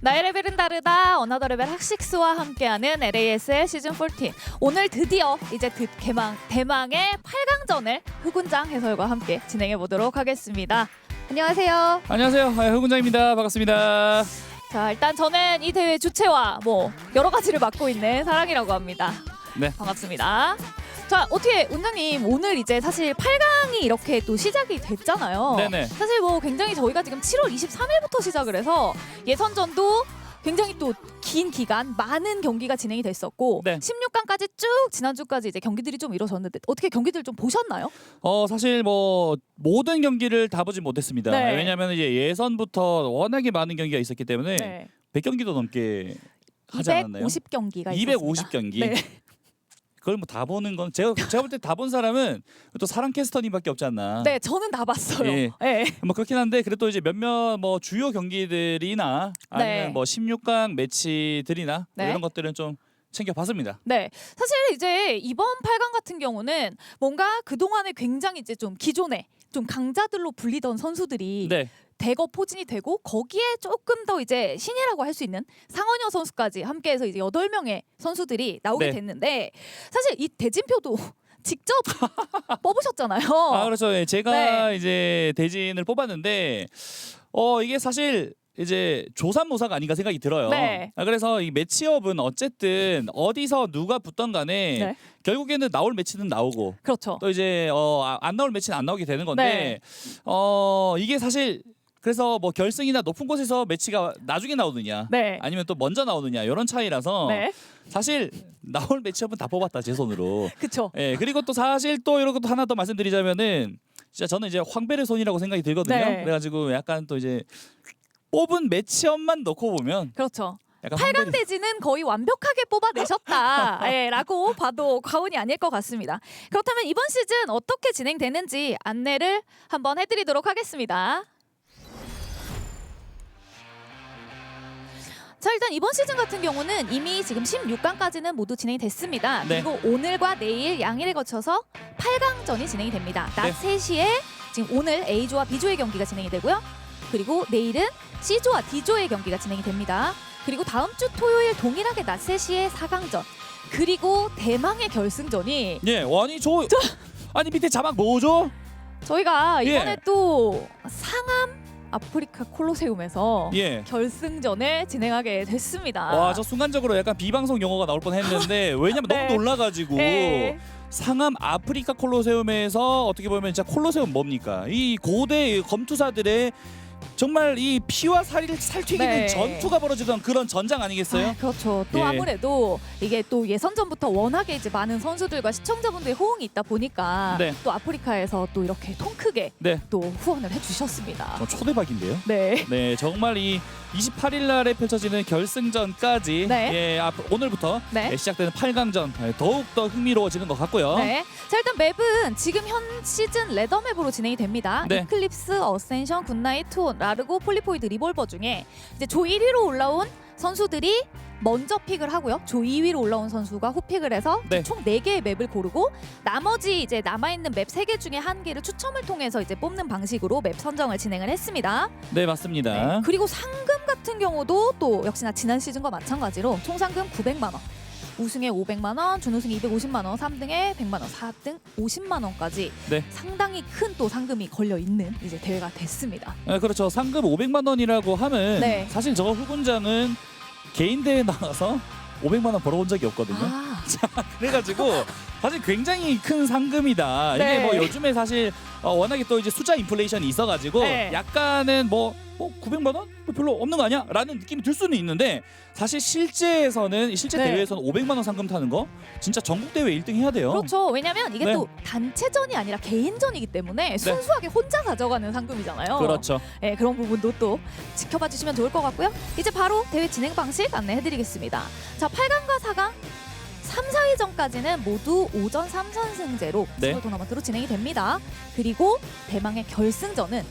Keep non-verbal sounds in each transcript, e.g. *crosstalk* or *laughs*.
나의 레벨은 다르다 어나더 레벨 학식스와 함께하는 LASL 시즌 14 오늘 드디어 이제 드, 개망 대망의 8강전을 후군장 해설과 함께 진행해 보도록 하겠습니다. 안녕하세요. 안녕하세요. 아, 흑군장입니다. 반갑습니다. 자 일단 저는 이 대회 주최와 뭐 여러 가지를 맡고 있는 사랑이라고 합니다. 네. 반갑습니다. 자 어떻게 운장님 오늘 이제 사실 8강이 이렇게 또 시작이 됐잖아요. 네네. 사실 뭐 굉장히 저희가 지금 7월 23일부터 시작을 해서 예선전도 굉장히 또 긴 기간 많은 경기가 진행이 됐었고 네. 16강까지 쭉 지난주까지 이제 경기들이 좀 이루어졌는데 어떻게 경기들 좀 보셨나요? 어 사실 뭐 모든 경기를 다 보진 못했습니다. 네. 왜냐하면 이제 예선부터 워낙에 많은 경기가 있었기 때문에 네. 100경기도 넘게 하지 않았나요? 250 경기가 250 경기. 네. 그걸 뭐 다 보는 건 제가 제가 볼 때 다 본 사람은 또 사랑 캐스터님밖에 없지 않나. 네, 저는 다 봤어요. 예. 네. 뭐 그렇긴 한데 그래도 이제 몇몇 뭐 주요 경기들이나 아니면 네. 뭐 16강 매치들이나 뭐 네. 이런 것들은 좀 챙겨봤습니다. 네, 사실 이제 이번 8강 같은 경우는 뭔가 그동안에 굉장히 이제 좀 기존에 좀 강자들로 불리던 선수들이 네. 대거 포진이 되고 거기에 조금 더 이제 신이라고 할 수 있는 상원여 선수까지 함께해서 이제 여덟 명의 선수들이 나오게 네. 됐는데 사실 이 대진표도 *laughs* 직접 *laughs* 뽑으셨잖아요. 아 그렇죠. 예, 제가 네. 이제 대진을 뽑았는데 어 이게 사실 이제 조산모사가 아닌가 생각이 들어요. 네. 아, 그래서 이 매치업은 어쨌든 어디서 누가 붙던 간에 네. 결국에는 나올 매치는 나오고 그렇죠. 또 이제 어, 아, 안 나올 매치는 안 나오게 되는 건데 네. 어 이게 사실 그래서 뭐 결승이나 높은 곳에서 매치가 나중에 나오느냐 네. 아니면 또 먼저 나오느냐 이런 차이라서 네. 사실 나올 매치업은 다 뽑았다 제 손으로. *laughs* 그렇죠. 예 그리고 또 사실 또 이런 것도 하나 더 말씀드리자면은 진짜 저는 이제 황벨의 손이라고 생각이 들거든요. 네. 그래가지고 약간 또 이제 뽑은 매치업만 넣고 보면 그렇죠. 약간 8강 황벨의 대진은 거의 완벽하게 뽑아내셨다. *laughs* 예, 라고 봐도 과언이 아닐 것 같습니다. 그렇다면 이번 시즌 어떻게 진행되는지 안내를 한번 해드리도록 하겠습니다. 자 일단 이번 시즌 같은 경우는 이미 지금 16강까지는 모두 진행이 됐습니다. 네. 그리고 오늘과 내일 양일에 거쳐서 8강전이 진행이 됩니다. 낮 네. 3시에 지금 오늘 A조와 B조의 경기가 진행이 되고요. 그리고 내일은 C조와 D조의 경기가 진행이 됩니다. 그리고 다음 주 토요일 동일하게 낮 3시에 4강전. 그리고 대망의 결승전이 예 아니 저 아니 밑에 자막 뭐죠? 저희가 예. 이번에 또 상암 아프리카 콜로세움에서 예. 결승전을 진행하게 됐습니다. 와 저 순간적으로 약간 비방송 용어가 나올 뻔했는데 *laughs* 왜냐면 네. 너무 놀라가지고 네. 상암 아프리카 콜로세움에서 어떻게 보면 진짜 콜로세움 뭡니까 이 고대 검투사들의 정말 이 피와 살을 살튀기는 네. 전투가 벌어지던 그런 전장 아니겠어요? 아, 그렇죠. 또 예. 아무래도 이게 또 예선전부터 워낙에 이제 많은 선수들과 시청자분들의 호응이 있다 보니까 네. 또 아프리카에서 또 이렇게 통 크게 네. 또 후원을 해주셨습니다. 어, 초대박인데요. 네. 네, 정말 이 28일 날에 펼쳐지는 결승전까지 네. 예, 앞, 오늘부터 네. 예, 시작되는 8강전 더욱 더 흥미로워지는 것 같고요. 네. 자 일단 맵은 지금 현 시즌 레더 맵으로 진행이 됩니다. 네. 이클립스, 어센션, 굿나잇, 투온, 라르고, 폴리포이드, 리볼버 중에 이제 조 1위로 올라온 선수들이 먼저 픽을 하고요. 조 2위로 올라온 선수가 후픽을 해서 네. 총 4개의 맵을 고르고 나머지 이제 남아 있는 맵 3개 중에 한 개를 추첨을 통해서 이제 뽑는 방식으로 맵 선정을 진행을 했습니다. 네, 맞습니다. 네. 그리고 상금 같은 경우도 또 역시나 지난 시즌과 마찬가지로 총 상금 900만 원. 우승에 500만 원, 준우승 250만 원, 3등에 100만 원, 4등 50만 원까지 네. 상당히 큰 또 상금이 걸려 있는 이제 대회가 됐습니다. 네, 그렇죠. 상금 500만 원이라고 하면 네. 사실 저 후군장은 개인 대회 나가서 500만 원 벌어본 적이 없거든요. 아, *laughs* 그래가지고 *laughs* 사실 굉장히 큰 상금이다. 네. 이게 뭐 요즘에 사실 어, 워낙에 또 이제 숫자 인플레이션이 있어가지고 네. 약간은 뭐, 뭐 900만 원? 뭐 별로 없는 거 아니야? 라는 느낌이 들 수는 있는데 사실 실제에서는 실제 네. 대회에서는 500만 원 상금 타는 거 진짜 전국 대회 1등 해야 돼요. 그렇죠. 왜냐면 이게 네. 또 단체전이 아니라 개인전이기 때문에 순수하게 혼자 가져가는 상금이잖아요. 그렇죠. 네, 그런 부분도 또 지켜봐 주시면 좋을 것 같고요. 이제 바로 대회 진행 방식 안내해드리겠습니다. 자, 8강과 4강 3, 4위전까지는 모두 오전 3선승제로 네. 싱글 토너먼트로 진행이 됩니다. 그리고 대망의 결승전은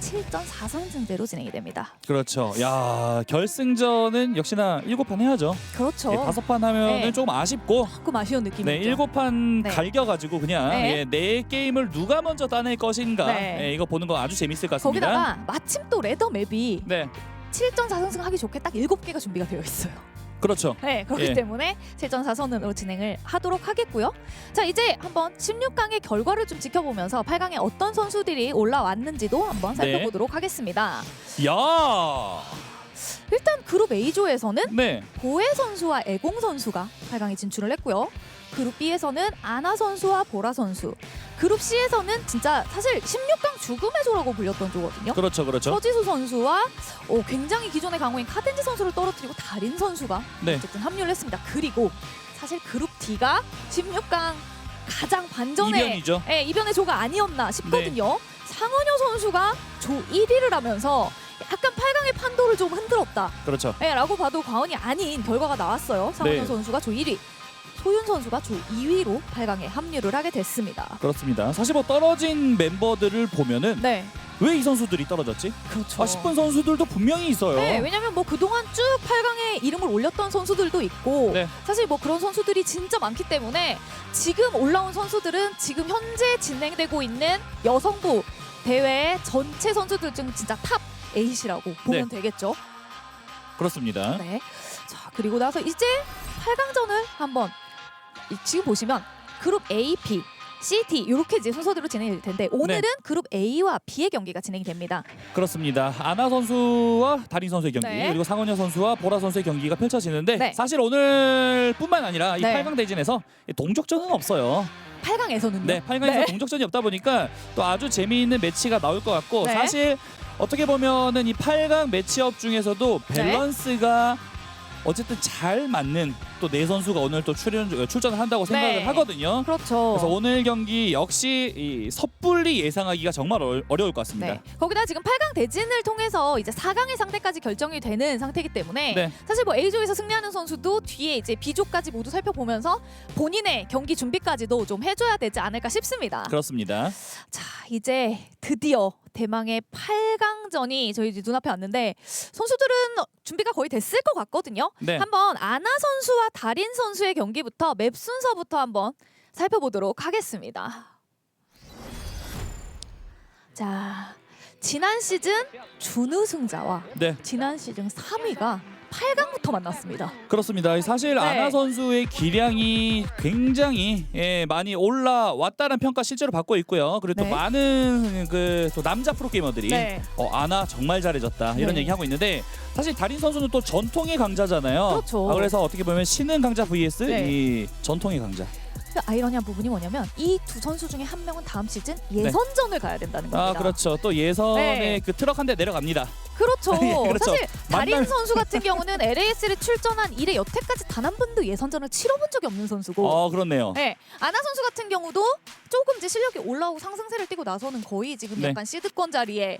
7전 4선승제로 진행이 됩니다. 그렇죠. 야 결승전은 역시나 일곱 판 해야죠. 그렇죠. 예, 다섯 판 하면은 네. 조금 아쉽고 조금 아쉬운 느낌이죠. 네 일곱 판 네. 갈겨가지고 그냥 네. 예, 네 게임을 누가 먼저 따낼 것인가 네. 예, 이거 보는 거 아주 재밌을 것 같습니다. 거기다가 마침 또 레더 맵이 네 7전 4승승 하기 좋게 딱 7개가 준비가 되어 있어요. 그렇죠. 네, 그렇기 예. 때문에 7전 4선으로 진행을 하도록 하겠고요. 자, 이제 한번 16강의 결과를 좀 지켜보면서 8강에 어떤 선수들이 올라왔는지도 한번 네. 살펴보도록 하겠습니다. 야, 일단 그룹 A조에서는 네, 보혜 선수와 애공 선수가 8강에 진출을 했고요. 그룹 B에서는 아나 선수와 보라 선수. 그룹 C에서는 진짜 사실 16강 죽음의 조라고 불렸던 조거든요. 그렇죠, 그렇죠. 서지수 선수와 어, 굉장히 기존의 강호인 카덴지 선수를 떨어뜨리고 달인 선수가 네. 어쨌든 합류를 했습니다. 그리고 사실 그룹 D가 16강 가장 반전의 이변이죠. 예, 이변의 조가 아니었나 싶거든요. 상원효 선수가 조 1위를 하면서 약간 8강의 판도를 좀 흔들었다. 그렇죠. 네, 라고 봐도 과언이 아닌 결과가 나왔어요. 상원효 네. 선수가 조 1위, 소윤 선수가 조 2위로 8강에 합류를 하게 됐습니다. 그렇습니다. 사실 뭐 떨어진 멤버들을 보면은 네, 왜 이 선수들이 떨어졌지? 그렇죠. 아, 싶은 선수들도 분명히 있어요. 네, 왜냐면 뭐 그동안 쭉 8강에 이름을 올렸던 선수들도 있고 네. 사실 뭐 그런 선수들이 진짜 많기 때문에 지금 올라온 선수들은 지금 현재 진행되고 있는 여성부 대회 전체 선수들 중 진짜 탑 8이라고 보면 되겠죠. 그렇습니다. 네. 자, 그리고 나서 이제 8강전을 한번 이- 지금 보시면 그룹 A, B, C, D 이렇게 이제 순서대로 진행이 될 텐데 오늘은 네. 그룹 A와 B의 경기가 진행이 됩니다. 그렇습니다. 아나 선수와 다린 선수의 경기 네. 그리고 상원여 선수와 보라 선수의 경기가 펼쳐지는데 네. 사실 오늘뿐만 아니라 이 네. 8강 대진에서 동족전은 없어요. 8강에서는요. 네, 8강에서 네. 동족전이 없다 보니까 또 아주 재미있는 매치가 나올 것 같고 네. 사실 어떻게 보면은 이 8강 매치업 중에서도 네. 밸런스가 어쨌든 잘 맞는 또 네 선수가 오늘 또 출연 출전을 한다고 생각을 네. 하거든요. 그렇죠. 그래서 오늘 경기 역시 이 섣불리 예상하기가 정말 어, 어려울 것 같습니다. 네. 거기다 지금 8강 대진을 통해서 이제 4강의 상대까지 결정이 되는 상태이기 때문에 네. 사실 뭐 A조에서 승리하는 선수도 뒤에 이제 B조까지 모두 살펴보면서 본인의 경기 준비까지도 좀 해줘야 되지 않을까 싶습니다. 그렇습니다. 자 이제 드디어 대망의 8강전이 저희 이제 눈앞에 왔는데 선수들은 준비가 거의 됐을 것 같거든요. 네. 한번 아나 선수와 달인 선수의 경기부터 맵 순서부터 한번 살펴보도록 하겠습니다. 자 지난 시즌 준우승자와 네. 지난 시즌 3위가 8강부터 만났습니다. 그렇습니다. 사실 네. 아나 선수의 기량이 굉장히 예, 많이 올라왔다는 평가 실제로 받고 있고요. 그리고 네. 또 많은 그 또 남자 프로게이머들이 네. 어, 아나 정말 잘해졌다 이런 네. 얘기 하고 있는데 사실 달인 선수는 또 전통의 강자잖아요. 그렇죠. 아, 그래서 어떻게 보면 신흥 강자 vs 네. 이 전통의 강자. 그 아이러니한 부분이 뭐냐면 이 두 선수 중에 한 명은 다음 시즌 예선전을 가야 된다는 겁니다. 아 그렇죠. 또 예선에 네. 그 트럭 한 대 내려갑니다. 그렇죠. *laughs* 예, 그렇죠. 사실 만날- 선수 같은 경우는 LAS를 출전한 이래 여태까지 단 한 번도 예선전을 치러본 적이 없는 선수고. 어 그렇네요. 네, 아나 선수 같은 경우도 조금 이제 실력이 올라오고 상승세를 띠고 나서는 거의 지금 네. 약간 시드권 자리에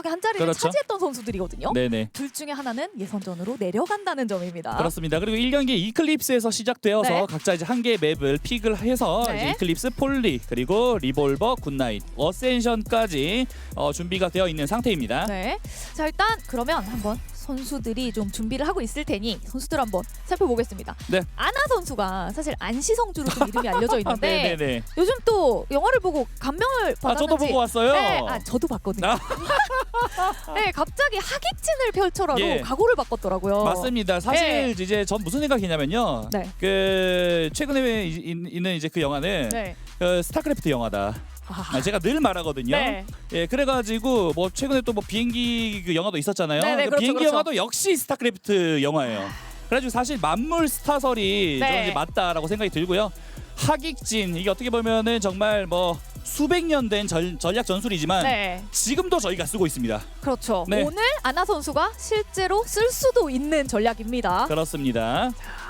톡하게 한 자리를 그렇죠. 차지했던 선수들이거든요. 네네. 둘 중에 하나는 예선전으로 내려간다는 점입니다. 그렇습니다. 그리고 1경기 이클립스에서 시작되어서 네. 각자 이제 한 개의 맵을 픽을 해서 네. 이제 이클립스 폴리 그리고 리볼버 굿나잇 어센션까지 어, 준비가 되어 있는 상태입니다. 네. 자 일단 그러면 한번 선수들이 좀 준비를 하고 있을 테니 선수들 한번 살펴보겠습니다. 네. 아나 선수가 사실 안시성주로 좀 이름이 알려져 *laughs* 있는데 네네네. 요즘 또 영화를 보고 감명을 아 받았는지 저도 보고 왔어요. 네, 아 저도 봤거든요. 아. *laughs* 네, 갑자기 하객진을 펼쳐라로 예. 각오를 바꿨더라고요. 맞습니다. 사실 네. 이제 전 무슨 생각이냐면요. 네. 그 최근에 이- 이- 있는 이제 그 영화는 네. 그 스타크래프트 영화다. 아, 아, 제가 늘 말하거든요. 네. 예, 그래가지고 뭐 최근에 또 뭐 비행기 그 영화도 있었잖아요. 네네, 그 그렇죠, 비행기 그렇죠. 영화도 역시 스타크래프트 영화예요. 그래가지고 사실 만물 스타설이 네. 이제 맞다라고 생각이 들고요. 하객진 이게 어떻게 보면은 정말 뭐 수백 년 된 전략 전술이지만 네. 지금도 저희가 쓰고 있습니다. 그렇죠. 네. 오늘 아나 선수가 실제로 쓸 수도 있는 전략입니다. 그렇습니다. 자,